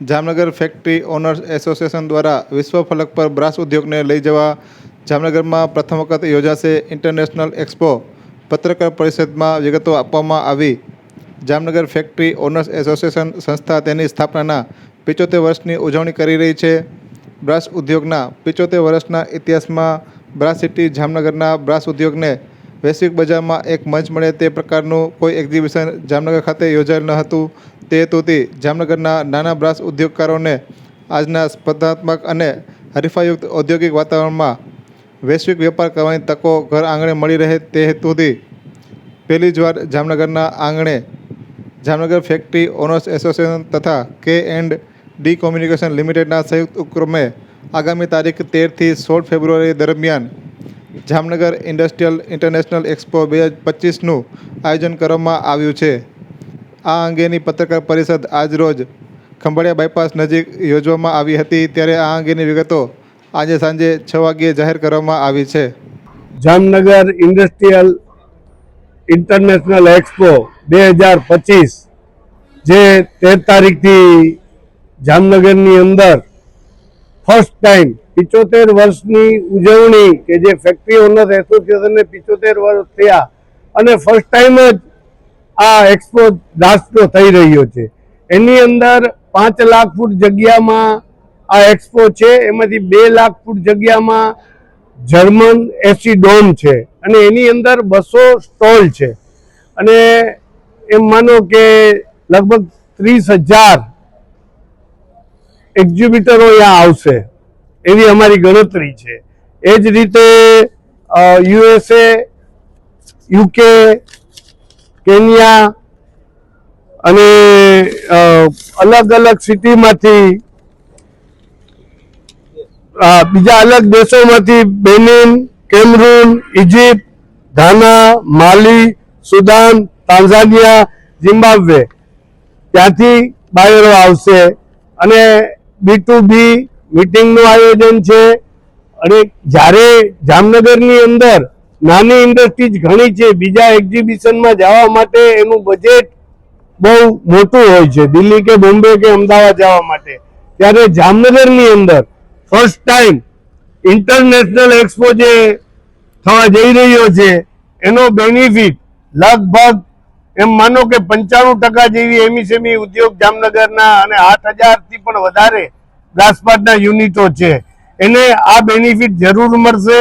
Jamnagar factory owners association દ્વારા વિશ્વ ફલક પર બ્રાસ ઉદ્યોગને લઈ જવા જામનગરમાં પ્રથમ વખત યોજાશે ઇન્ટરનેશનલ એક્સપો. પત્રકાર પરિષદમાં વિગતો આપવામાં આવી. જામનગર ફેક્ટરી ઓનર્સ એસોસિએશન સંસ્થા તેની સ્થાપનાના પિચોતેર વર્ષની ઉજવણી કરી રહી છે. બ્રાસ ઉદ્યોગના પિચોતેર વર્ષના ઇતિહાસમાં બ્રાસ સિટી જામનગરના બ્રાસ ઉદ્યોગને વૈશ્વિક બજારમાં એક મંચ મળે તે પ્રકારનું કોઈ એક્ઝિબિશન જામનગર ખાતે યોજાયેલ ન હતું. તે હેતુથી જામનગરના નાના બ્રાસ ઉદ્યોગકારોને આજના સ્પર્ધાત્મક અને હરીફાયુક્ત ઔદ્યોગિક વાતાવરણમાં વૈશ્વિક વેપાર કરવાની તકો ઘર આંગણે મળી રહે તે હેતુથી પહેલી જ વાર જામનગરના આંગણે જામનગર ફેક્ટરી ઓનર્સ એસોસિએશન તથા કે એન્ડ ડી કોમ્યુનિકેશન લિમિટેડના સંયુક્ત ઉપક્રમે આગામી તારીખ તેરથી સોળ ફેબ્રુઆરી દરમિયાન જામનગર ઇન્ડસ્ટ્રીયલ ઇન્ટરનેશનલ એક્સપો બે હજાર પચીસનું આયોજન કરવામાં આવ્યું છે. આ અંગેની પત્રકાર પરિષદ આજરોજ ખંભાળિયા બાયપાસ નજીક યોજવામાં આવી હતી. ત્યારે આ અંગેની વિગતો આજે સાંજે છ વાગ્યે જાહેર કરવામાં આવી છે. જામનગર ઇન્ડસ્ટ્રીયલ ઇન્ટરનેશનલ એક્સપો બે હજાર પચીસ જે તેર તારીખથી જામનગરની અંદર ફર્સ્ટ ટાઈમ પિચોતેર વર્ષની ઉજવણી કે જે ફેક્ટરી ઓનર્સ એસોસિએશનને પિચોતેર વર્ષ થયા અને ફર્સ્ટ ટાઈમ જ આ એક્સપો રાષ્ટ્રો થઈ રહ્યો છે. એની અંદર પાંચ લાખ ફૂટ જગ્યામાં આ એક્સપો છે. એમાંથી બે લાખ ફૂટ જગ્યામાં જર્મન એસી ડોમ છે અને એની અંદર બસો સ્ટોલ છે. અને એમ માનો કે લગભગ ત્રીસ હજાર એક્ઝિબિટરો અહીંયા આવશે. એવી અમારી ગણતરી છે. એ જ રીતે યુએસએ યુકે કેન્યા અને અલગ અલગ સિટીમાંથી બીજા અલગ દેશોમાંથી Benin, Cameroon Egypt Ghana Mali, Sudan Tanzania Zimbabwe. ત્યાંથી બાયરો આવશે અને બી ટુ બી મિટિંગનું આયોજન છે. અને જ્યારે જામનગરની અંદર નાની ઇન્ડસ્ટ્રીઝ ઘણી છે. બીજા એક્ઝિબિશનમાં જવા માટે એનું બજેટ બહુ મોટું હોય છે. દિલ્હી કે બોમ્બે કે અમદાવાદ જવા માટે. ત્યારે જામનગરની અંદર ફર્સ્ટ ટાઈમ ઇન્ટરનેશનલ એક્સપો જે થવા જઈ રહ્યો છે, એનો બેનિફિટ લગભગ એમ માનો કે પંચાણું ટકા જેવી એમઈસેમી ઉદ્યોગ જામનગરના અને આઠ હજારથી પણ વધારે ગ્રાસપાટના યુનિટો છે. એને આ બેનિફિટ જરૂર મળશે.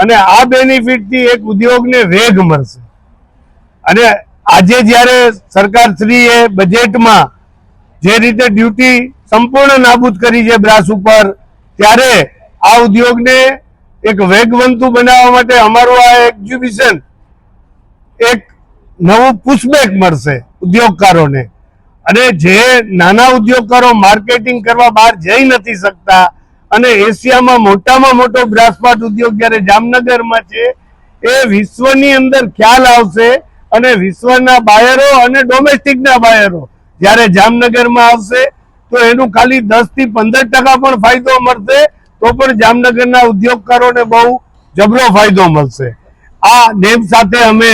અને આ બેનિફિટથી એક ઉદ્યોગને વેગ મળશે. અને આજે જ્યારે સરકારશ્રીએ બજેટમાં જે રીતે ડ્યુટી સંપૂર્ણ નાબૂદ કરી છે બ્રાસ ઉપર, ત્યારે આ ઉદ્યોગને એક વેગવંતુ બનાવવા માટે અમારું આ એક્ઝિબિશન એક નવું પુશબેક મળશે ઉદ્યોગકારોને. અને જે નાના ઉદ્યોગકારો માર્કેટિંગ કરવા બહાર જઈ નથી શકતા અને એશિયામાં મોટામાં મોટો ગ્રાસપાટ ઉદ્યોગ જ્યારે જામનગરમાં છે, એ વિશ્વની અંદર ખ્યાલ આવશે અને વિશ્વના બાયરો અને ડોમેસ્ટિકના બાયરો જ્યારે જામનગરમાં આવશે, તો એનું ખાલી દસથી પંદર ટકા પણ ફાયદો મળશે, તો પણ જામનગરના ઉદ્યોગકારોને બહુ જબરો ફાયદો મળશે. આ નેમ સાથે અમે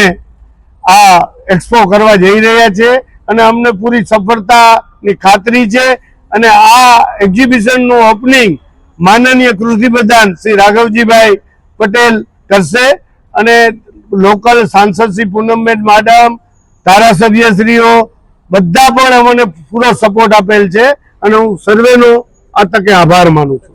આ એક્સપો કરવા જઈ રહ્યા છે અને અમને પૂરી સફળતાની ખાતરી છે અને આ એક્ઝિબિશનનું ઓપનિંગ માનનીય કૃષિ પ્રધાન શ્રી રાઘવજીભાઈ પટેલ કરશે અને લોકલ સાંસદ શ્રી પૂનમબેન માડમ, ધારાસભ્યશ્રીઓ બધા પણ અમને પૂરો સપોર્ટ આપેલ છે અને હું સર્વેનો આ તકે આભાર માનું છું.